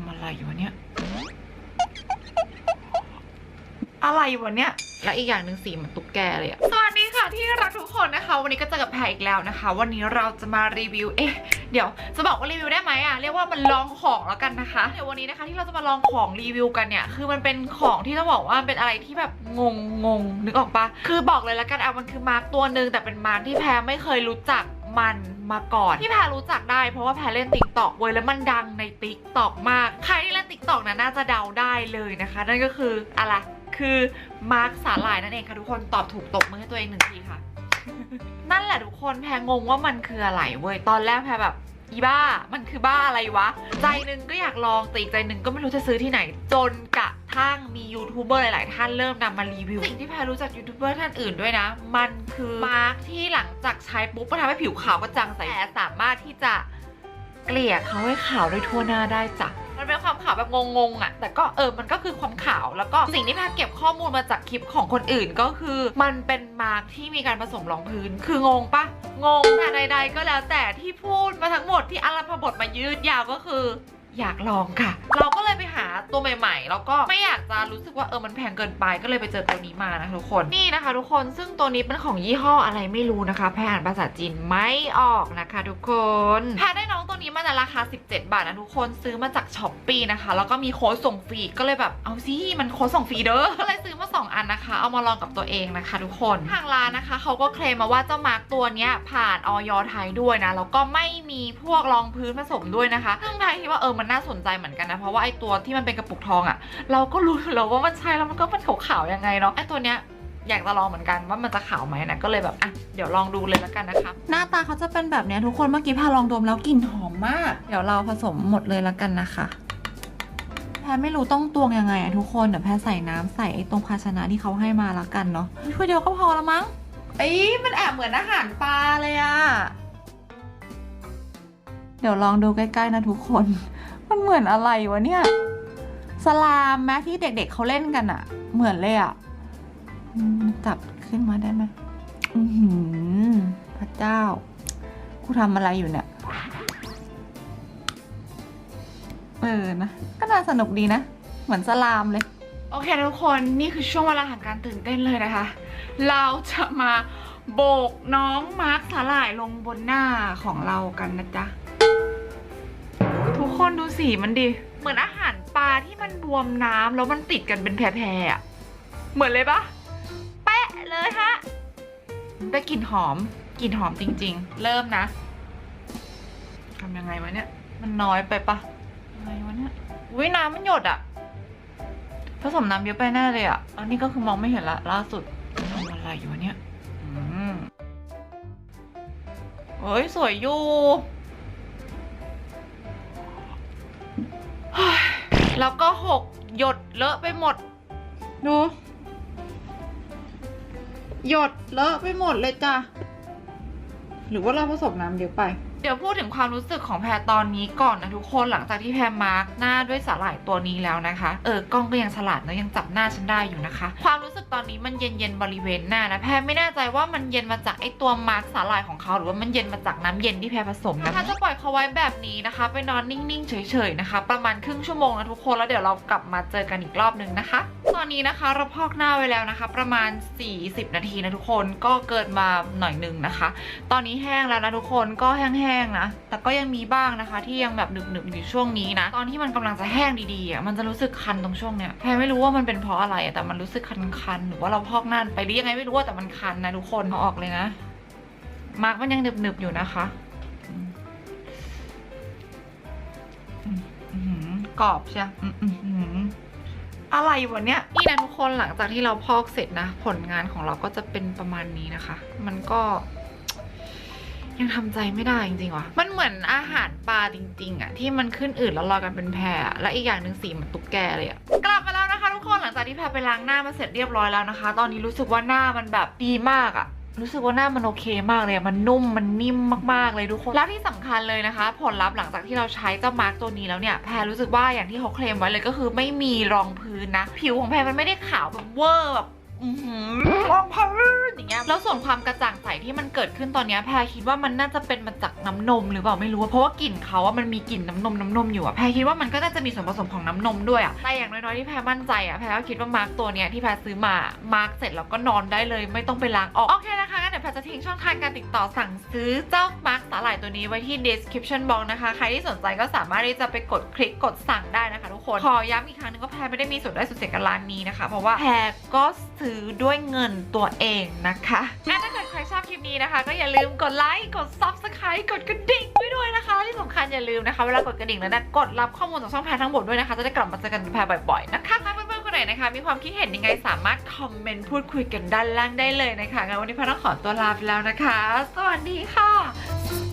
ำอะไรอยู่วะเนี่ย อะไรวะเนี่ย และอีกอย่างหนึ่งสีเหมันตุ๊กแกเลยอะสวัสดีค่ะที่รักทุกคนนะคะ วันนี้ก็เจอกับแพรอีกแล้วนะคะ วันนี้เราจะมารีวิว เอ๊ะ เดี๋ยวจะบอกว่ารีวิวได้ไหมอะเรียกว่ามันลองของแล้วกันนะคะ เดี๋ยววันนี้นะคะที่เราจะมาลองของรีวิวกันเนี่ย คือมันเป็นของที่ต้องบอกว่ามันเป็นอะไรที่แบบงงงงนึกออกปะคือบอกเลยแล้วกันเอามันคือมาร์กตัวหนึ่งแต่เป็นมาร์กที่แพรไม่เคยรู้จัก มันมาก่อนที่แพรรู้จักได้เพราะว่าแพรเล่นติ๊กต็อกเว้ยแล้วมันดังในติ๊กต็อกมาก ใครที่เล่นติ๊กต็อกนะน่าจะเดาได้เลยนะคะ นั่นก็คืออะไรคือมาร์คสาหร่ายนั่นเองค่ะทุกคนตอบถูกตบมือให้ตัวเองหนึ่งทีค่ะ นั่นแหละทุกคนแพรงงว่ามันคืออะไรเว้ยตอนแรกแพรแบบอีบ้า มันคือบ้าอะไรวะ ใจนึงก็อยากลองแต่อีกใจนึงก็ไม่รู้จะซื้อที่ไหน จนกระ ทั่งมียูทูบเบอร์หลาย ๆ ท่านเริ่มนำมารีวิว สิ่งที่แพรรู้จากยูทูบเบอร์ท่านอื่นด้วยนะ มันคือมาร์คที่หลังจากใช้ปุ๊บมันทำให้ผิวขาวกระจ่างใสแต่สามารถที่จะเกลี่ยเขาให้ขาวด้วยทั่วหน้าได้จ้ะมันเป็นความขาวแบบงงๆอะ แต่ก็เออ มันก็คือความขาวแล้วก็สิ่งที่แพรเก็บข้อมูลมาจากคลิปของคนอื่นก็คือ มันเป็นมาร์กที่มีการผสมรองพื้น คืองงปะงงแต่ใด ๆ ก็แล้วแต่ที่พูดมาทั้งหมดที่อารัมพบทมายืดยาวก็คือ อยากลองค่ะ เราก็เลยไปหา ตัวใหม่ ๆ แล้วก็ไม่อยากจะรู้สึกว่าเออมันแพงเกินไปก็เลยไปเจอตัวนี้มานะคะทุกคนนี่นะคะ ทุกคนซึ่งตัวนี้เป็นของยี่ห้ออะไรไม่รู้นะคะแพรอ่านภาษาจีนไม่ออกนะคะ ทุกคนแพรได้น้องตัวนี้มาในราคา 17 บาทนะทุกคนซื้อมาจากช้อปปีนะคะแล้วก็มีโค้ดส่งฟรีก็เลยแบบเอาสิมันโค้ดส่งฟรีเด้อก็เลยซื้อมา 2 อันนะคะ เอามาลองกับตัวเองนะคะ ทุกคนทางร้านนะคะเขาก็เคลมมาว่าเจ้ามาร์กตัวนี้ผ่านออยไทยด้วยนะแล้วก็ไม่มีพวกรองพื้นผสมด้วยนะคะซึ่งไทยคิดว่าเออมันน่าสนใจเหมือนกันนะเพราะว่าไอตัวที่มันเป็นกระปุกทองอะ่ะ เราก็รู้แล้วว่ามันใช่แล้วมันก็มันขาวๆยังไงเนาะไอตัวเนี้ยอยากจะลองเหมือนกันว่ามันจะขาวไหมนะก็เลยแบบอะเดี๋ยวลองดูเลยแล้วกันนะคะ หน้าตาเขาจะเป็นแบบเนี้ยทุกคนเมื่อกี้พาลองดมแล้วกลิ่นหอมมาก เดี๋ยวเราผสมหมดเลยแล้วกันนะคะแพรไม่รู้ต้องตวงยังไงอะทุกคนเดี๋ยวแพรใส่น้ำใส่ตรงภาชนะที่เขาให้มาแล้วกันเนาะถ้วยเดียวก็พอละมั้งเอ้มันแอบเหมือนอาหารปลาเลยอะเดี๋ยวลองดูใกล้ๆนะทุกคน มันเหมือนอะไรวะเนี่ย สลามแม้ที่เด็ก ๆเขาเล่นกันอะเหมือนเลยอะจับขึ้นมาได้ไหมพระเจ้ากูทำอะไรอยู่เนี่ยเออนะก็น่าสนุกดีนะ เหมือนสลามเลย โอเคทุกคนนี่คือช่วงเวลาแห่งการตื่นเต้นเลยนะคะ เราจะมาโบกน้องมาร์คสาหร่ายลงบนหน้าของเรากันนะจ๊ะ ทุกคนดูสีมันดิ เหมือนอาหาร ที่มันบวมน้ำแล้วมันติดกันเป็นแพรๆอะเหมือนเลยปะแปะเลยฮะได้กลิ่นหอมกลิ่นหอมจริง ๆ เริ่มนะทำยังไงวะเนี่ย มันน้อยไปปะยังไงวะเนี่ยอุ้ยน้ำมันหยดอะผสมน้ำเยอะไปแน่เลยอะอันนี้ก็คือมองไม่เห็นละล่าสุดทำอะไรอยู่วะเนี่ยเฮ้ย สวยอยู่ แล้วก็หกหยดเลอะไปหมด ดู หยดเลอะไปหมดเลยจ้ะ หรือว่าเราผสมน้ำเยอะไป เดี๋ยวพูดถึงความรู้สึกของแพรตอนนี้ก่อนนะทุกคนหลังจากที่แพรมาร์กหน้าด้วยสาหร่ายตัวนี้แล้วนะคะเออกล้องก็ยังฉลาดนะยังจับหน้าฉันได้อยู่นะคะ ความรู้สึกตอนนี้มันเย็นเย็นๆบริเวณหน้านะแพรไม่แน่ใจว่ามันเย็นมาจากไอตัวมาร์กสาหร่ายของเขาหรือว่ามันเย็นมาจากน้ำเย็นที่แพรผสมนะถ้าจะปล่อยเขาไว้แบบนี้นะคะ ไปนอนนิ่งๆเฉยๆนะคะ ประมาณครึ่งชั่วโมงนะทุกคนแล้วเดี๋ยวเรากลับมาเจอกันอีกรอบนึงนะคะ อนนี้นะคะ เราพอกหน้าไว้แล้วนะคะ ประมาณ 40 นาทีนะทุกคนก็เกินมาหน่อยหนึงนะคะ ตอนนี้แห้งแล้วนะทุกคนก็แห้งๆนะแต่ก็ยังมีบ้างนะคะ ที่ยังแบบหนึบๆอยู่ช่วงนี้นะตอนที่มันกำลังจะแห้งดีๆอะมันจะรู้สึกคันตรงช่วงเนี้ยแพรไม่รู้ว่ามันเป็นเพราะอะไรแต่มันรู้สึกคันๆหรือว่าเราพอกหน้าไปหรือยังไงไม่รู้ว่าแต่มันคันนะทุกคนเอาออกเลยนะมาร์กมันยังหนึบๆอยู่นะคะหือกรอบใช่อืมอืม อะไรวะเนี่ยนี่นะทุกคนหลังจากที่เราพอกเสร็จนะ ผลงานของเราก็จะเป็นประมาณนี้นะคะ มันก็ ยังทำใจไม่ได้จริงๆว่ะมันเหมือนอาหารปลาจริง ๆอะที่มันขึ้นอืดแล้วลอยกันเป็นแพรและอีกอย่างหนึ่งสีมันตุ๊กแกเลยอะกลับมาแล้วนะคะ ทุกคนหลังจากที่แพรไปล้างหน้ามาเสร็จเรียบร้อยแล้วนะคะ ตอนนี้รู้สึกว่าหน้ามันแบบดีมากอะ รู้สึกว่าหน้ามันโอเคมากเลย มันนุ่ม มันนิ่มมากๆเลยทุกคน แล้วที่สำคัญเลยนะคะ ผลลัพธ์หลังจากที่เราใช้เจ้ามาร์กตัวนี้แล้วเนี่ย แพรรู้สึกว่าอย่างที่เขาเคลมไว้เลยก็คือไม่มีรองพื้นนะ ผิวของแพรมันไม่ได้ขาวแบบเวอร์แบบอื้อหือรองพื้นอย่างเงี้ย แล้วส่วนความกระจ่างใสที่มันเกิดขึ้นตอนเนี้ยแพรคิดว่ามันน่าจะเป็นมาจากน้ำนมหรือเปล่าไม่รู้อะเพราะว่ากลิ่นเขาอะมันมีกลิ่นน้ำนมน้ำนมอยู่อะแพรคิดว่ามันก็น่าจะมีส่วนผสมของน้ำนมด้วยอะแต่อย่างน้อยๆที่แพรมั่นใจอะแพรก็คิดว่ามาร์กตัวเนี้ยที่แพรซื้อมามาร์กเสร็จแล้วก็นอนได้เลย ไม่ต้องไปล้างออกโอเคนะคะงั้นเดี๋ยวแพรจะทิ้งช่องทางการติดต่อสั่งซื้อเจ้ามาร์กสาหร่ายตัวนี้ไว้ที่ description box นะคะใครที่สนใจก็สามารถที่จะไปกดคลิกกดสั่งได้นะคะ ทุกคนขอย้ำอีกครั้งหนึงว่าแพรไม่ได้มีส่วนได้ส่วนเสียกับร้านนี้นะคะ เพราะว่าแพรก็ซื้อด้วยเงินตัวเองนะคะคะถ้าเกิดใครชอบคลิปนี้นะคะ ก็อย่าลืมกดไลค์ กด subscribe กดกระดิ่งไว้ด้วยนะคะ ที่สำคัญอย่าลืมนะคะ เวลากดกระดิ่งแล้วนะ กดรับข้อมูลจากช่องแพรทั้งหมดด้วยนะคะ จะได้กลับมาเจอกันแพรบ่อยๆ นะคะเพื่อนๆคนไหนนะคะ มีความคิดเห็นยังไงสามารถคอมเมนต์พูดคุยกันด้านล่างได้เลยนะคะงั้นวันนี้แพรต้องขอตัวลาไปแล้วนะคะ สวัสดีค่ะ